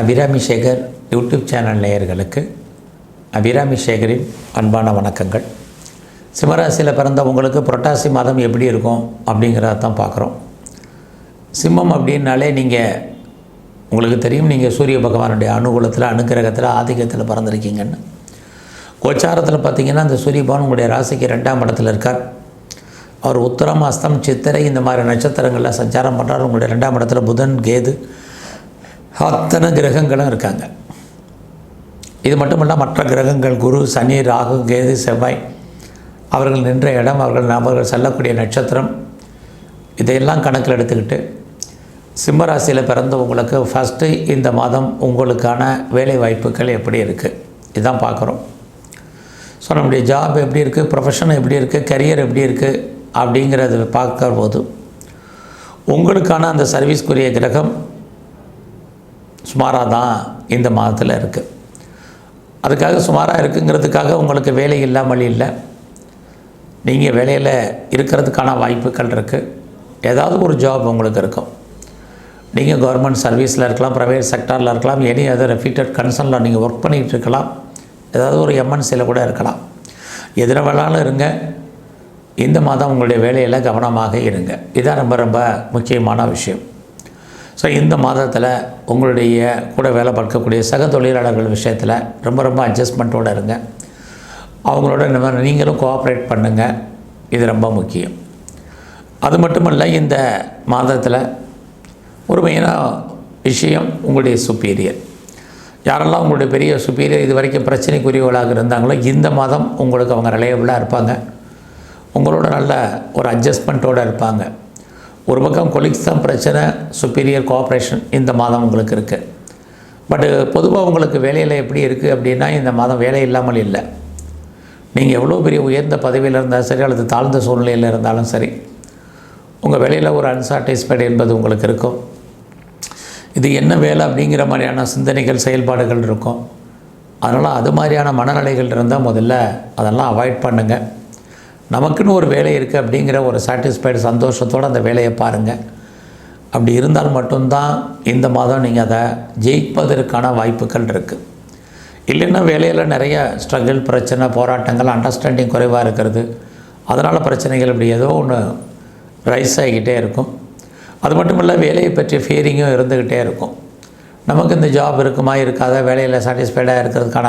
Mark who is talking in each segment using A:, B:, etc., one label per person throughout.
A: Abirami Sekar YouTube channel நேயர்களுக்கு அபிராமி சேகரின் அன்பான வணக்கங்கள். சிம்மராசியில் பிறந்த உங்களுக்கு புரட்டாசி மாதம் எப்படி இருக்கும் அப்படிங்கிறத தான் பார்க்குறோம். சிம்மம் அப்படின்னாலே நீங்கள் உங்களுக்கு தெரியும் நீங்கள் சூரிய பகவானுடைய அனுகூலத்தில் அனுக்கிரகத்தில் ஆதிக்கத்தில் பிறந்திருக்கீங்கன்னு. கோச்சாரத்தில் பார்த்தீங்கன்னா அந்த சூரிய பகவான் உங்களுடைய ராசிக்கு ரெண்டாம் இடத்துல இருக்கார். அவர் உத்தரம் அஸ்தம் சித்திரை இந்த மாதிரி நட்சத்திரங்களில் சஞ்சாரம் பண்ணுறார் உங்களுடைய ரெண்டாம் இடத்துல புதன் கேது அத்தனை கிரகங்களும் இருக்காங்க. இது மட்டுமல்ல மற்ற கிரகங்கள் குரு சனி ராகு கேது செவ்வாய் அவர்கள் நின்ற இடம் அவர்கள் அவர்கள் செல்லக்கூடிய நட்சத்திரம் இதையெல்லாம் கணக்கில் எடுத்துக்கிட்டு சிம்மராசியில் பிறந்தவங்களுக்கு ஃபஸ்ட்டு இந்த மாதம் உங்களுக்கான வேலை வாய்ப்புகள் எப்படி இருக்குது இதுதான் பார்க்குறோம். ஸோ நம்முடைய ஜாப் எப்படி இருக்குது ப்ரொஃபஷன் எப்படி இருக்குது கரியர் எப்படி இருக்குது அப்படிங்கிறத பார்க்குற போது உங்களுக்கான அந்த சர்வீஸ்க்குரிய கிரகம் சுமாராக தான் இந்த மாதத்தில் இருக்குது அதுக்காக சுமாராக இருக்குங்கிறதுக்காக உங்களுக்கு வேலை இல்லாமல் இல்லை. நீங்கள் வேலையில் இருக்கிறதுக்கான வாய்ப்புகள் இருக்குது ஏதாவது ஒரு ஜாப் உங்களுக்கு இருக்கும். நீங்கள் கவர்மெண்ட் சர்வீஸில் இருக்கலாம் ப்ரைவேட் செக்டாரில் இருக்கலாம் எனி அதர் ரெஃபீட்டட் கன்சர்னில் நீங்கள் ஒர்க் பண்ணிகிட்டு இருக்கலாம். ஏதாவது ஒரு எம்என்சியில் கூட இருக்கலாம். எதிர வேணாலும் இருங்க. இந்த மாதம் உங்களுடைய வேலையில் கவனமாக இருங்க. இதான் ரொம்ப ரொம்ப முக்கியமான விஷயம். ஸோ இந்த மாதத்தில் உங்களுடைய கூட வேலை பார்க்கக்கூடிய சக தொழிலாளர்கள் விஷயத்தில் ரொம்ப ரொம்ப அட்ஜஸ்ட்மெண்ட்டோடு இருங்க. அவங்களோட இந்த மாதிரி நீங்களும் கோஆப்ரேட் பண்ணுங்கள் இது ரொம்ப முக்கியம். அது மட்டுமல்ல இந்த மாதத்தில் ஒரு மெயினாக விஷயம் உங்களுடைய சுப்பீரியர் யாரெல்லாம் உங்களுடைய பெரிய சுப்பீரியர் இது வரைக்கும் பிரச்சனைக்குரியவர்களாக இருந்தாங்களோ இந்த மாதம் உங்களுக்கு அவங்க ரிலையபிளாக இருப்பாங்க. உங்களோட நல்ல ஒரு அட்ஜஸ்ட்மெண்ட்டோடு இருப்பாங்க. ஒரு பக்கம் கொலிக்ஸ் தான் பிரச்சனை சுப்பீரியர் கோஆப்ரேஷன் இந்த மாதம் உங்களுக்கு இருக்குது பட்டு பொதுவாக உங்களுக்கு வேலையில் எப்படி இருக்குது அப்படின்னா இந்த மாதம் வேலை இல்லாமல் இல்லை. நீங்கள் எவ்வளோ பெரிய உயர்ந்த பதவியில் இருந்தாலும் சரி அல்லது தாழ்ந்த சூழ்நிலையில் இருந்தாலும் சரி உங்கள் வேலையில் ஒரு அன்சாட்டிஸ்ஃபைடு என்பது உங்களுக்கு இருக்கும். இது என்ன வேலை அப்படிங்கிற மாதிரியான சிந்தனைகள் செயல்பாடுகள் இருக்கும். அதனால் அது மாதிரியான மனநிலைகள் இருந்தால் முதல்ல அதெல்லாம் அவாய்ட் பண்ணுங்கள் நமக்குன்னு ஒரு வேலை இருக்குது அப்படிங்கிற ஒரு சாட்டிஸ்ஃபைடு சந்தோஷத்தோடு அந்த வேலையை பாருங்கள் அப்படி இருந்தால் மட்டும்தான் இந்த மாதம் நீங்கள் அதை ஜெயிப்பதற்கான வாய்ப்புகள் இருக்குது இல்லைன்னா வேலையில் நிறைய ஸ்ட்ரகிள் பிரச்சனை போராட்டங்கள் அண்டர்ஸ்டாண்டிங் குறைவாக இருக்கிறது. அதனால் பிரச்சனைகள் இப்படி ஏதோ ஒன்று ரைஸ் ஆகிக்கிட்டே இருக்கும். அது மட்டும் இல்லை வேலையை பற்றிய ஃபீலிங்கும் இருந்துக்கிட்டே இருக்கும். நமக்கு இந்த ஜாப் இருக்குமா இருக்காத? வேலையில் சாட்டிஸ்ஃபைடாக இருக்கிறதுக்கான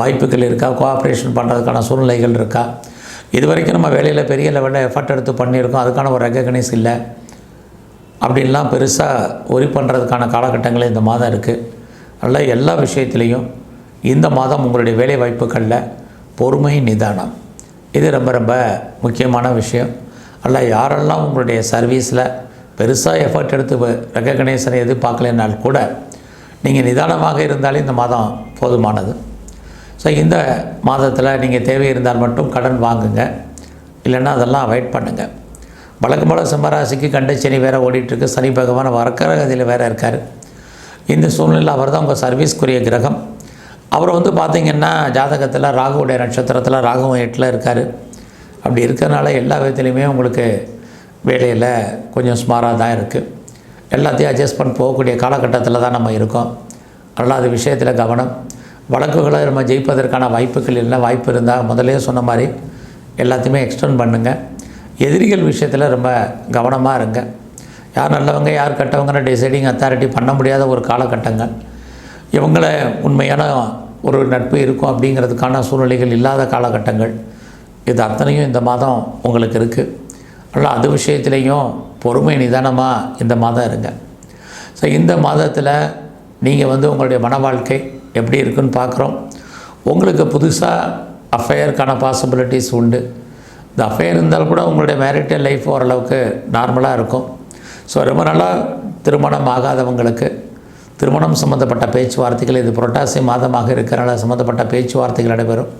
A: வாய்ப்புகள் இருக்கா? கோஆப்ரேஷன் பண்ணுறதுக்கான சூழ்நிலைகள் இருக்கா? இது வரைக்கும் நம்ம வேலையில் பெரிய லெவலில் எஃபர்ட் எடுத்து பண்ணியிருக்கோம். அதுக்கான ஒரு ரெக்கக்னைஸ் இல்லை. அப்படின்லாம் பெருசாக ஒரி பண்ணுறதுக்கான காலகட்டங்கள் இந்த மாதம் இருக்குது அதனால் எல்லா விஷயத்துலேயும் இந்த மாதம் உங்களுடைய வேலை வாய்ப்புகளில் பொறுமை நிதானம். இது ரொம்ப ரொம்ப முக்கியமான விஷயம். அல்ல யாரெல்லாம் உங்களுடைய சர்வீஸில் பெருசாக எஃபர்ட் எடுத்து ரெக்கக்னைசனை எதிர்பார்க்கலைனால் கூட நீங்கள் நிதானமாக இருந்தாலே இந்த மாதம் போதுமானது. ஸோ இந்த மாதத்தில் நீங்கள் தேவை இருந்தால் மட்டும் கடன் வாங்குங்க. இல்லைன்னா அதெல்லாம் அவாய்ட் பண்ணுங்கள் வழக்கம் போல் சிம்மராசிக்கு கண்ட சனி வேறு ஓடிட்டுருக்கு. சனி பகவான் வரக்கிற வேறு இருக்கார். இந்த சூழ்நிலையில் அவர் தான் உங்கள் சர்வீஸ்க்குரிய கிரகம். அவர் வந்து பார்த்திங்கன்னா ஜாதகத்தில் ராகுவுடைய நட்சத்திரத்தில் ராகுவும் எட்டில் இருக்கார். அப்படி இருக்கிறனால எல்லா விதத்துலையுமே உங்களுக்கு வேலையில் கொஞ்சம் சுமாராக தான் இருக்குது எல்லாத்தையும் அட்ஜஸ்ட் பண்ணி போகக்கூடிய காலகட்டத்தில் தான் நம்ம இருக்கோம். அதனால் அது விஷயத்தில் கவனம். வழக்குகளை நம்ம ஜெயிப்பதற்கான வாய்ப்புகள் இல்லை வாய்ப்பு இருந்தால் முதலே சொன்ன மாதிரி எல்லாத்தையுமே எக்ஸ்டெண்ட் பண்ணுங்கள் எதிரிகள் விஷயத்தில் ரொம்ப கவனமாக இருங்க. யார் நல்லவங்க யார் கெட்டவங்கன்னு டிசைடிங் அத்தாரிட்டி பண்ண முடியாத ஒரு காலகட்டங்கள். இவங்களை உண்மையான ஒரு நட்பு இருக்கும் அப்படிங்கிறதுக்கான சூழ்நிலைகள் இல்லாத காலகட்டங்கள். இது அத்தனையும் இந்த மாதம் உங்களுக்கு இருக்குது அதனால் அது விஷயத்துலேயும் பொறுமை நிதானமாக இந்த மாதம் இருங்க. ஸோ இந்த மாதத்தில் நீங்கள் வந்து உங்களுடைய மன வாழ்க்கை எப்படி இருக்குன்னு பார்க்குறோம். உங்களுக்கு புதுசாக அஃபையருக்கான பாசிபிலிட்டிஸ் உண்டு. இந்த அஃபையர் இருந்தாலும் கூட உங்களுடைய மேரிட்டல் லைஃப் ஓரளவுக்கு நார்மலாக இருக்கும். ஸோ ரொம்ப நாளாக திருமணம் ஆகாதவங்களுக்கு திருமணம் சம்மந்தப்பட்ட பேச்சுவார்த்தைகள் இது புரட்டாசி மாதமாக இருக்கிறனால சம்மந்தப்பட்ட பேச்சுவார்த்தைகள் நடைபெறும்.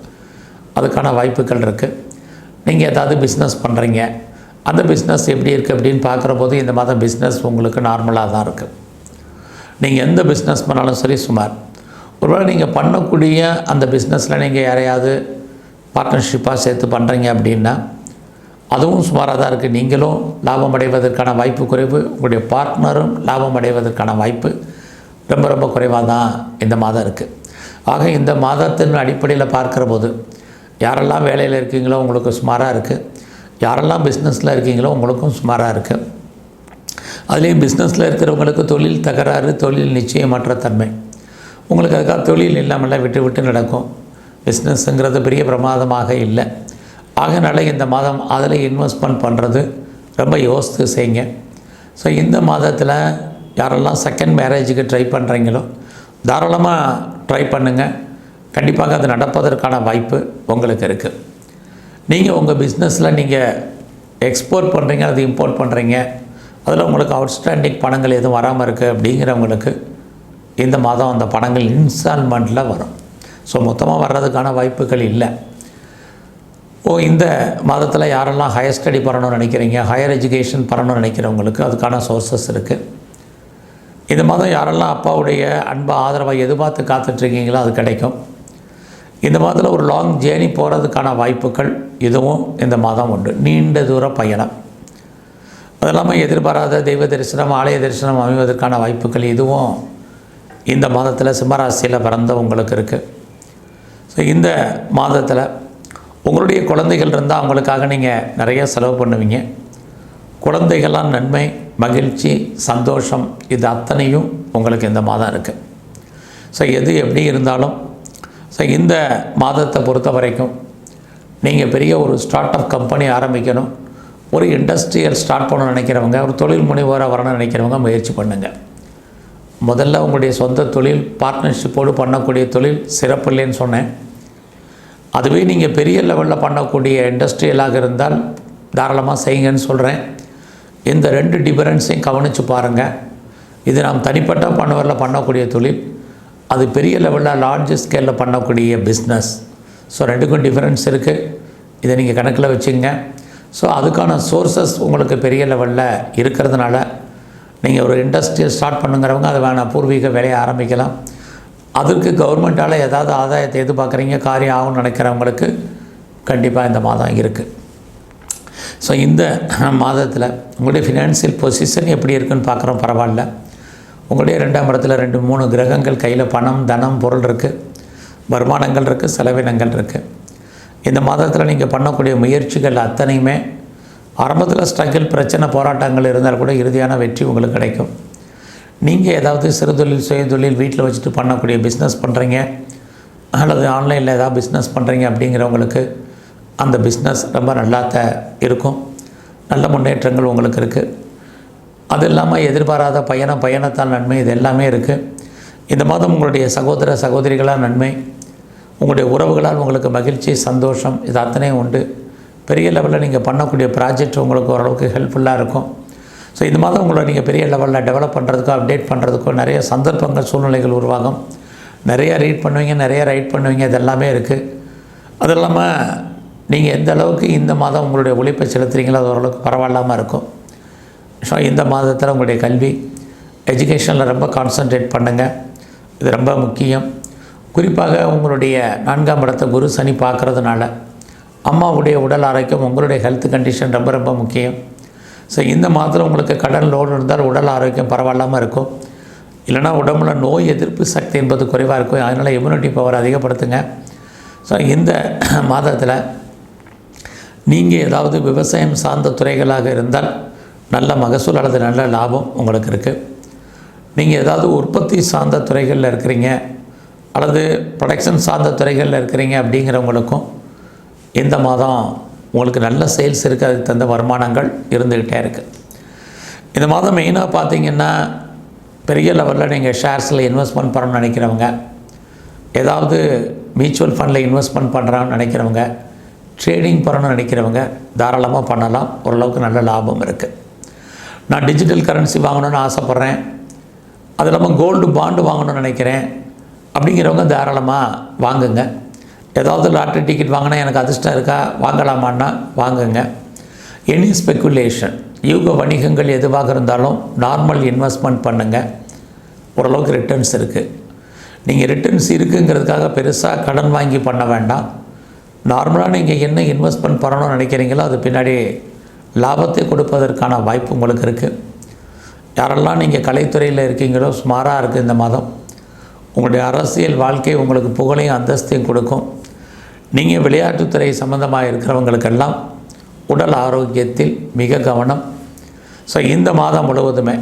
A: அதுக்கான வாய்ப்புகள் இருக்குது நீங்கள் ஏதாவது பிஸ்னஸ் பண்ணுறீங்க அந்த பிஸ்னஸ் எப்படி இருக்குது அப்படின்னு பார்க்குற போது இந்த மாதம் பிஸ்னஸ் உங்களுக்கு நார்மலாக தான் இருக்குது நீங்கள் எந்த பிஸ்னஸ் பண்ணாலும் சரி சுமார் ஒருவேளை நீங்கள் பண்ணக்கூடிய அந்த பிஸ்னஸில் நீங்கள் யாரையாவது பார்ட்னர்ஷிப்பாக சேர்த்து பண்ணுறீங்க அப்படின்னா அதுவும் சுமாராக தான் இருக்குது நீங்களும் லாபம் அடைவதற்கான வாய்ப்பு குறைவு. உங்களுடைய பார்ட்னரும் லாபம் அடைவதற்கான வாய்ப்பு ரொம்ப ரொம்ப குறைவாக தான் இந்த மாதம் இருக்குது ஆக இந்த மாதத்தின் அடிப்படையில் பார்க்குற போது யாரெல்லாம் வேலையில் இருக்கீங்களோ உங்களுக்கு சுமாராக இருக்குது யாரெல்லாம் பிஸ்னஸில் இருக்கீங்களோ உங்களுக்கும் சுமாராக இருக்குது அதுலேயும் பிஸ்னஸில் இருக்கிறவங்களுக்கு தொழில் தகராறு தொழில் நிச்சயமற்ற தன்மை. உங்களுக்கு அதுக்காக தொழில் இல்லாமல் விட்டு விட்டு நடக்கும். பிஸ்னஸ்ங்கிறது பெரிய பிரமாதமாக இல்லை. ஆகனால இந்த மாதம் அதில் இன்வெஸ்ட்மெண்ட் பண்ணுறது ரொம்ப யோசித்து செய்யுங்க. ஸோ இந்த மாதத்தில் யாரெல்லாம் செகண்ட் மேரேஜுக்கு ட்ரை பண்ணுறீங்களோ தாராளமாக ட்ரை பண்ணுங்கள் கண்டிப்பாக அது நடப்பதற்கான வாய்ப்பு உங்களுக்கு இருக்குது நீங்கள் உங்கள் பிஸ்னஸில் நீங்கள் எக்ஸ்போர்ட் பண்ணுறீங்க அது இம்போர்ட் பண்ணுறீங்க அதில் உங்களுக்கு அவுட்ஸ்டாண்டிங் பணங்கள் எதுவும் வராமல் இருக்குது அப்படிங்கிறவங்களுக்கு இந்த மாதம் அந்த பணங்கள் இன்ஸ்டால்மெண்ட்டில் வரும். ஸோ மொத்தமாக வர்றதுக்கான வாய்ப்புகள் இல்லை. ஓ இந்த மாதத்தில் யாரெல்லாம் ஹையர் ஸ்டடி பண்ணணும்னு நினைக்கிறீங்க? ஹையர் எஜுகேஷன் பண்ணணும்னு நினைக்கிறவங்களுக்கு அதுக்கான சோர்சஸ் இருக்குது இந்த மாதம் யாரெல்லாம் அப்பாவுடைய அன்பை ஆதரவை எதிர்பார்த்து காத்துட்ருக்கீங்களோ அது கிடைக்கும். இந்த மாதத்தில் ஒரு லாங் ஜேர்னி போகிறதுக்கான வாய்ப்புகள் இதுவும் இந்த மாதம் உண்டு. நீண்ட தூர பயணம். அது இல்லாமல் எதிர்பாராத தெய்வ தரிசனம் ஆலய தரிசனம் அமைவதற்கான வாய்ப்புகள் இதுவும் இந்த மாதத்தில் சிம்மராசியில் பிறந்தவங்களுக்கு இருக்குது ஸோ இந்த மாதத்தில் உங்களுடைய குழந்தைகள் இருந்தால் அவங்களுக்காக நீங்கள் நிறைய செலவு பண்ணுவீங்க. குழந்தைகள்லாம் நன்மை மகிழ்ச்சி சந்தோஷம் இது அத்தனையும் உங்களுக்கு இந்த மாதம் இருக்குது ஸோ எது எப்படி இருந்தாலும் ஸோ இந்த மாதத்தை பொறுத்த வரைக்கும் நீங்கள் பெரிய ஒரு ஸ்டார்ட் அப் கம்பெனி ஆரம்பிக்கணும். ஒரு இண்டஸ்ட்ரியல் ஸ்டார்ட் பண்ணணும்னு நினைக்கிறவங்க ஒரு தொழில் முனைவோராக வரணும்னு நினைக்கிறவங்க முயற்சி பண்ணுங்கள் முதல்ல உங்களுடைய சொந்த தொழில் பார்ட்னர்ஷிப்போடு பண்ணக்கூடிய தொழில் சிறப்பு இல்லைன்னு சொன்னேன். அதுவே நீங்கள் பெரிய லெவலில் பண்ணக்கூடிய இண்டஸ்ட்ரியலாக இருந்தால் தாராளமாக செய்யுங்கன்னு சொல்கிறேன் இந்த ரெண்டு டிஃபரன்ஸையும் கவனித்து பாருங்கள் இது நாம் தனிப்பட்ட பண்ணவரில் பண்ணக்கூடிய தொழில் அது பெரிய லெவலில் லார்ஜ் ஸ்கேலில் பண்ணக்கூடிய பிஸ்னஸ் ஸோ ரெண்டுக்கும் டிஃப்ரென்ஸ் இருக்குது இதை நீங்கள் கணக்கில் வச்சுங்க ஸோ அதுக்கான சோர்சஸ் உங்களுக்கு பெரிய லெவலில் இருக்கிறதுனால நீங்கள் ஒரு இண்டஸ்ட்ரியை ஸ்டார்ட் பண்ணுங்கிறவங்க அதை வேணாம் பூர்வீக வேலையை ஆரம்பிக்கலாம். அதற்கு கவர்மெண்ட்டால் ஏதாவது ஆதாயத்தை எதிர்பார்க்குறீங்க காரியம் ஆகும்னு நினைக்கிறவங்களுக்கு கண்டிப்பாக இந்த மாதம் இருக்குது ஸோ இந்த மாதத்தில் உங்களுடைய ஃபினான்சியல் பொசிஷன் எப்படி இருக்குன்னு பார்க்குறோம் பரவாயில்ல. உங்களுடைய ரெண்டாம் இடத்துல ரெண்டு மூணு கிரகங்கள் கையில் பணம் தனம் பொருள் இருக்குது வருமானங்கள் இருக்குது செலவினங்கள் இருக்குது இந்த மாதத்தில் நீங்கள் பண்ணக்கூடிய முயற்சிகள் அத்தனையுமே ஆரம்பத்தில் ஸ்ட்ரகிள் பிரச்சனை போராட்டங்கள் இருந்தால் கூட இறுதியான வெற்றி உங்களுக்கு கிடைக்கும். நீங்கள் ஏதாவது சிறுதொழில் சுயதொழில் வீட்டில் வச்சுட்டு பண்ணக்கூடிய பிஸ்னஸ் பண்ணுறீங்க அல்லது ஆன்லைனில் ஏதாவது பிஸ்னஸ் பண்ணுறீங்க அப்படிங்கிறவங்களுக்கு அந்த பிஸ்னஸ் ரொம்ப நல்லா த இருக்கும். நல்ல முன்னேற்றங்கள் உங்களுக்கு இருக்குது அது இல்லாமல் எதிர்பாராத பயணம் பயணத்தால் நன்மை இது எல்லாமே இருக்குது இந்த மாதம் உங்களுடைய சகோதர சகோதரிகளால் நன்மை. உங்களுடைய உறவுகளால் உங்களுக்கு மகிழ்ச்சி சந்தோஷம் இது அத்தனையும் உண்டு. பெரிய லெவலில் நீங்கள் பண்ணக்கூடிய ப்ராஜெக்ட் உங்களுக்கு ஓரளவுக்கு ஹெல்ப்ஃபுல்லாக இருக்கும். ஸோ இந்த மாதம் உங்களை நீங்கள் பெரிய லெவலில் டெவலப் பண்ணுறதுக்கோ அப்டேட் பண்ணுறதுக்கோ நிறைய சந்தர்ப்பங்கள் சூழ்நிலைகள் உருவாகும். நிறைய ரீட் பண்ணுவீங்க நிறைய ரைட் பண்ணுவீங்க இதெல்லாமே இருக்குது அது இல்லாமல் நீங்கள் எந்த அளவுக்கு இந்த மாதம் உங்களுடைய உழைப்பை செலுத்துறீங்களோ அது ஓரளவுக்கு பரவாயில்லாமல் இருக்கும். ஸோ இந்த மாதத்தில் உங்களுடைய கல்வி எஜுகேஷனில் ரொம்ப கான்சன்ட்ரேட் பண்ணுங்கள் இது ரொம்ப முக்கியம். குறிப்பாக உங்களுடைய நான்காம் இடத்தை குரு சனி பார்க்குறதுனால. அம்மாவுடைய உடல் ஆரோக்கியம் உங்களுடைய ஹெல்த் கண்டிஷன் ரொம்ப ரொம்ப முக்கியம். ஸோ இந்த மாதத்தில் உங்களுக்கு கடன் லோன் இருந்தால் உடல் ஆரோக்கியம் பரவாயில்லாமல் இருக்கும். இல்லைனா உடம்புல நோய் எதிர்ப்பு சக்தி என்பது குறைவாக இருக்கும். அதனால் இம்யூனிட்டி பவர் அதிகப்படுத்துங்க. ஸோ இந்த மாதத்தில் நீங்கள் ஏதாவது விவசாயம் சார்ந்த துறைகளாக இருந்தால் நல்ல மகசூல் அல்லது நல்ல லாபம் உங்களுக்கு இருக்குது நீங்கள் ஏதாவது உற்பத்தி சார்ந்த துறைகளில் இருக்கிறீங்க அல்லது ப்ரொடக்ஷன் சார்ந்த துறைகளில் இருக்கிறீங்க அப்படிங்கிறவங்களுக்கும் இந்த மாதம் உங்களுக்கு நல்ல சேல்ஸ் இருக்குது அதுக்கு தகுந்த வருமானங்கள் இருந்துக்கிட்டே இருக்குது இந்த மாதம் மெயினாக பார்த்தீங்கன்னா பெரிய லெவலில் நீங்கள் ஷேர்ஸில் இன்வெஸ்ட்மெண்ட் பண்ணணும்னு நினைக்கிறவங்க ஏதாவது மியூச்சுவல் ஃபண்டில் இன்வெஸ்ட்மெண்ட் பண்ணுறான்னு நினைக்கிறவங்க ட்ரேடிங் பண்ணணும்னு நினைக்கிறவங்க தாராளமாக பண்ணலாம். ஓரளவுக்கு நல்ல லாபம் இருக்குது நான் டிஜிட்டல் கரன்சி வாங்கணும்னு ஆசைப்பட்றேன். அது இல்லாமல் கோல்டு பாண்டு வாங்கணும்னு நினைக்கிறேன். அப்படிங்கிறவங்க தாராளமாக வாங்குங்க. ஏதாவது லாட்ரி டிக்கெட் வாங்கினா எனக்கு அதிர்ஷ்டம் இருக்கா? வாங்கலாமான்னா வாங்குங்க. எனி ஸ்பெக்குலேஷன் யூக வணிகங்கள் எதுவாக இருந்தாலும் நார்மல் இன்வெஸ்ட்மெண்ட் பண்ணுங்கள் ஓரளவுக்கு ரிட்டர்ன்ஸ் இருக்குது நீங்கள் ரிட்டர்ன்ஸ் இருக்குங்கிறதுக்காக பெருசாக கடன் வாங்கி பண்ண வேண்டாம். நார்மலாக நீங்கள் என்ன இன்வெஸ்ட்மெண்ட் பண்ணணும்னு நினைக்கிறீங்களோ அது பின்னாடி லாபத்தை கொடுப்பதற்கான வாய்ப்பு உங்களுக்கு இருக்குது யாரெல்லாம் நீங்கள் கலைத்துறையில் இருக்கீங்களோ சுமாராக இருக்குது இந்த மாதம். உங்களுடைய அரசியல் வாழ்க்கை உங்களுக்கு புகழையும் அந்தஸ்தையும் கொடுக்கும். நீங்கள் விளையாட்டுத்துறை சம்மந்தமாக இருக்கிறவங்களுக்கெல்லாம் உடல் ஆரோக்கியத்தில் மிக கவனம். ஸோ இந்த மாதம் முழுவதுமே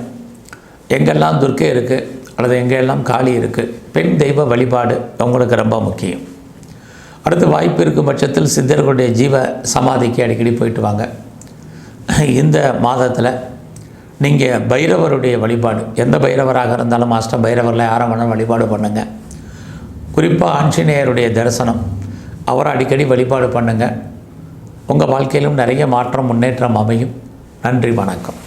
A: எங்கெல்லாம் துர்க்கை இருக்குது அல்லது எங்கெல்லாம் காளி இருக்குது பெண் தெய்வ வழிபாடு உங்களுக்கு ரொம்ப முக்கியம். அடுத்து வாய்ப்பு இருக்கும் பட்சத்தில் சித்தர்களுடைய ஜீவ சமாதிக்கு அடிக்கடி போயிட்டு வாங்க. இந்த மாதத்தில் நீங்கள் பைரவருடைய வழிபாடு. எந்த பைரவராக இருந்தாலும் அஷ்ட பைரவரில் யாரை வேணாலும் வழிபாடு பண்ணுங்கள் குறிப்பாக ஆஞ்சநேயருடைய தரிசனம். அவரை அடிக்கடி வழிபாடு பண்ணுங்கள் உங்கள் வாழ்க்கையிலும் நிறைய மாற்றம் முன்னேற்றம் அமையும். நன்றி வணக்கம்.